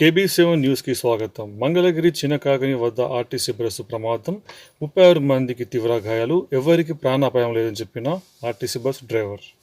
KB seven న్యూస్కి స్వాగతం. మంగళగిరి చిన్నకాగని వద్ద ఆర్టీసీ బస్సు ప్రమాదం. ముప్పై ఆరు మందికి తీవ్ర గాయాలు. ఎవరికి ప్రాణాపాయం లేదని చెప్పిన ఆర్టీసీ బస్ డ్రైవర్.